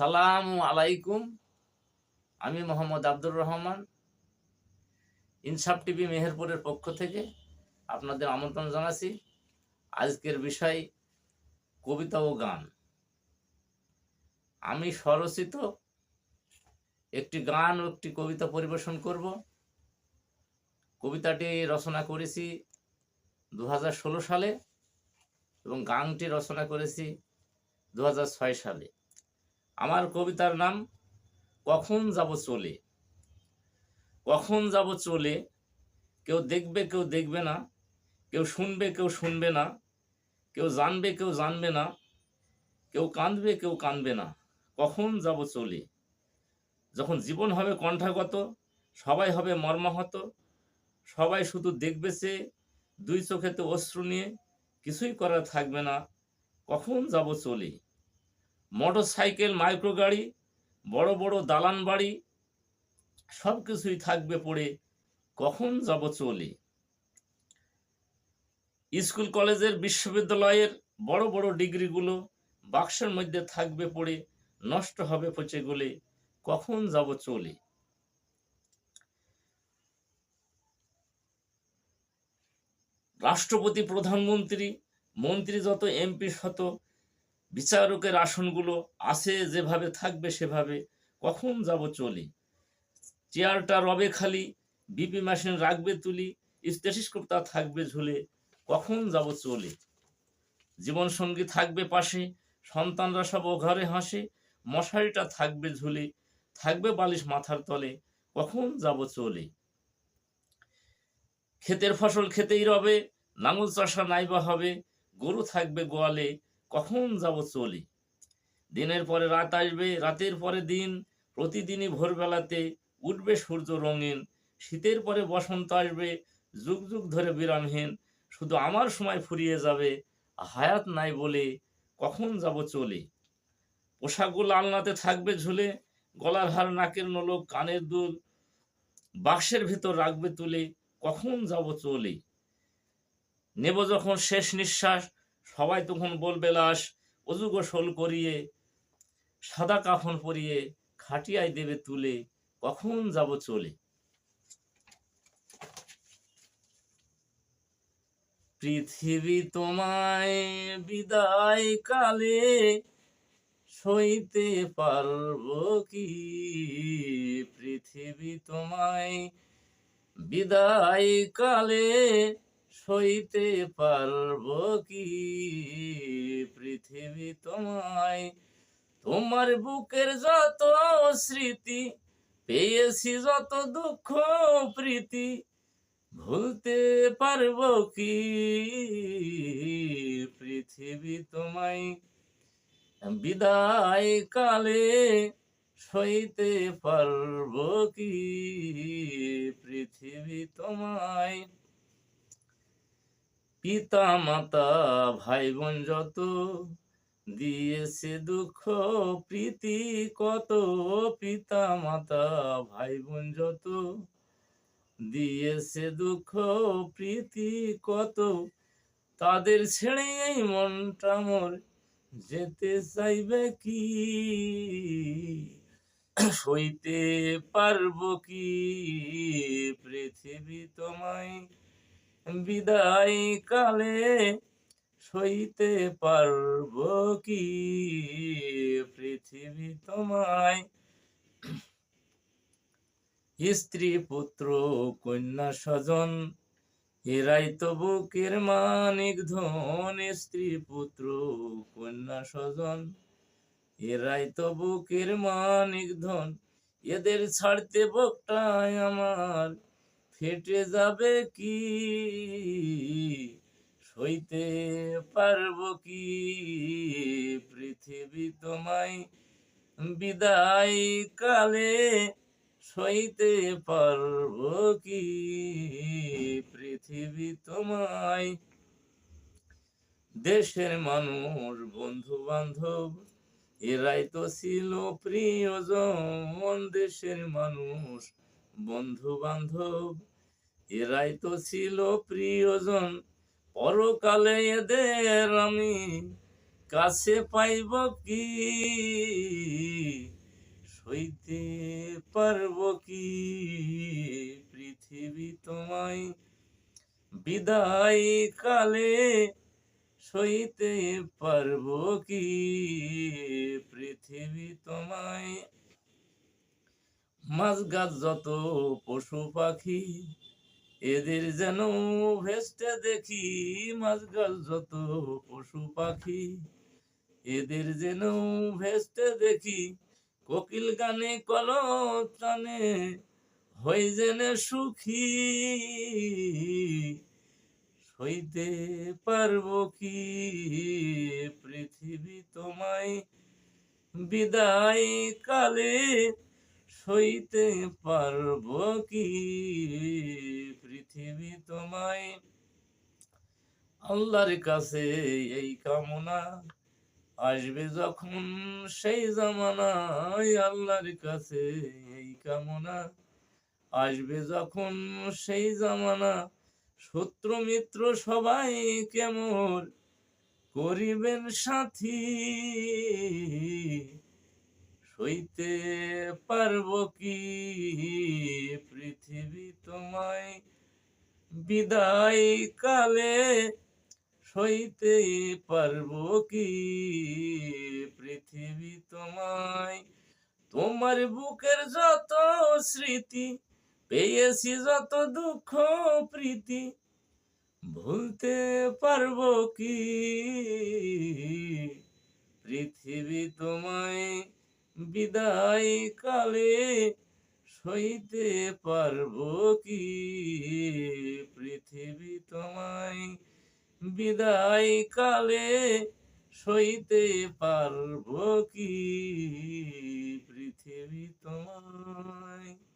আসসালামু আলাইকুম। আমি মোহাম্মদ আব্দুর রহমান, ইনসাফ টিভি মেহেরপুরের পক্ষ থেকে আপনাদের আমন্ত্রণ জানাচ্ছি। আজকের বিষয় কবিতা ও গান। আমি স্বরচিত একটি গান ও একটি কবিতা পরিবেশন করব। কবিতাটি রচনা করেছি দু হাজার ষোলো সালে এবং গানটি রচনা করেছি দু হাজার ছয় সালে। আমার কবিতার নাম কখন যাব চলে? কখন যাব চলে? কেউ দেখবে কেউ দেখবে না। কেউ শুনবে কেউ শুনবে না। কেউ জানবে কেউ জানবে না। কেউ কাঁদবে কেউ কাঁদবে না। কখন যাব চলে? যখন জীবন হবে কণ্ঠাগত, সবাই হবে মর্মাহত। সবাই শুধু দেখবে সে দুই চোখেতে অশ্রু নিয়ে, কিছুই করার থাকবে না। কখন যাব চলে? মোটর সাইকেল মাইক্রো গাড়ি বড় বড় দালান বাড়ি সব কিছুই থাকবে পড়ে কখন যাব চলে? স্কুল, কলেজের, বিশ্ববিদ্যালয়ের বড় বড় ডিগ্রিগুলো বাক্সের মধ্যে থাকবে পড়ে, নষ্ট হবে পচে গলে, কখন যাব চলে? রাষ্ট্রপতি, প্রধানমন্ত্রী, মন্ত্রী যত, এমপি শত বিচারকের আসনগুলো আছে, যেভাবে থাকবে সেভাবে। কখন যাব চলে? চেয়ারটা রবে খালি, বিপি মেশিন রাখবে তুলি স্টেটিস্কোপ তা থাকবে ঝুলে, কখন যাব চলে? জীবন সঙ্গী থাকবে পাশে, সন্তানরা সব ও ঘরে হাসে, মশারিটা থাকবে ঝুলে, থাকবে বালিশ মাথার তলে, কখন যাব চলে? ক্ষেতের ফসল খেতেই রবে, নাঙল চাষা নাইবা হবে, গরু থাকবে গোয়ালে কখন যাব চলি? দিনের পরে রাত আসবে, রাতের পরে দিন, প্রতিদিনই ভোরবেলাতে উঠবে সূর্য রঙিন, শীতের পরে বসন্ত আসবে, যুগ যুগ ধরে বিরামহীন, শুধু আমার সময় ফুরিয়ে যাবে, হায়াত নাই বলে কখন যাব চলে? পোশাকগুলো আলনাতে থাকবে ঝুলে, গলার হার, নাকের নলক কানের দুল, বাক্সের ভিতর রাখবে তুলে, কখন যাব চলে? নেব যখন শেষ নিঃশ্বাস সবাই তখন বলবে লাশ অজু গোসল করিয়ে, সাদা কাফন পরিয়ে, খাটিয়ায় দেবে তুলে, কখন যাব চলে? পৃথিবী তোমায় বিদায় কালে সইতে পারব কি? পৃথিবী তোমায় বিদায় কালে সইতে পারব কি? পৃথিবী তোমায়, তোমার বুকের যত স্মৃতি, পেয়েছি যত দুঃখ প্রীতি, ভুলতে পারব কি? পৃথিবী তোমায় বিদায় কালে সইতে পারব কি? পৃথিবী তোমায় পিতা মাতা ভাই বোন যত দিয়েছে দুঃখ, প্রীতি কত পিতা মাতা ভাই বোন যত দিয়েছে দুঃখ, প্রীতি কত। তাদের ছেড়ে এই মনটা মোর যেতে চাইবে কি? সইতে পারব কি? পৃথিবী তোমায় বিদায় কালে সইতে পারব কি? পৃথিবী তোমায়। স্ত্রী, পুত্র, কন্যা, স্বজন, এরাই তো বুকের মানিক ধন। স্ত্রী, পুত্র, কন্যা, স্বজন, এরাই তো বুকের মানিক ধন। এদের ছাড়তে বকটায় আমার ফেটে যাবে কি? সইতে পারব কি? পৃথিবী তোমায় বিদায় কালে সইতে পারব কি? পৃথিবী তোমায় দেশের মানুষ বন্ধু বান্ধব এরাই তো ছিল প্রিয়জন। দেশের মানুষ বন্ধু বান্ধব এরাই তো ছিল প্রিয়জন। পরকালে এদের আমি কাছে পাইব কি? সইতে পারব কি? পৃথিবী তোমায় বিদায় কালে সইতে পারব কি? পৃথিবী তোমায় মাছ গাছ যত পশু পাখি এদের যেন ভেস্টে দেখি মাছ গাছ যত পশু পাখি। এদের যেন ভেস্টে দেখি কোকিল গানে কল টানে, হই জেনে সুখী। সইতে পারব কি পৃথিবী তোমায়? বিদায় কালে সইতে পারব কি? পৃথিবী তোমায় আল্লাহর কাছে এই কামনা আসবে যখন সেই জামানায় আল্লাহর কাছে এই কামনা আসবে যখন সেই জামানা শত্রু মিত্র সবাই কেমন করিবেন সাথী? সইতে পারব কি? পৃথিবী তোমায় বিদায় কালে সইতে পারব কি? পৃথিবী তোমায় তোমার বুকের যত স্মৃতি, পেয়েছি যত দুঃখ, প্রীতি, ভুলতে পারব কি? পৃথিবী তোমায় বিদায় কালে সইতে পারব কি? পৃথিবী তোমায় বিদায় কালে সইতে পারব কি? পৃথিবী তোমায়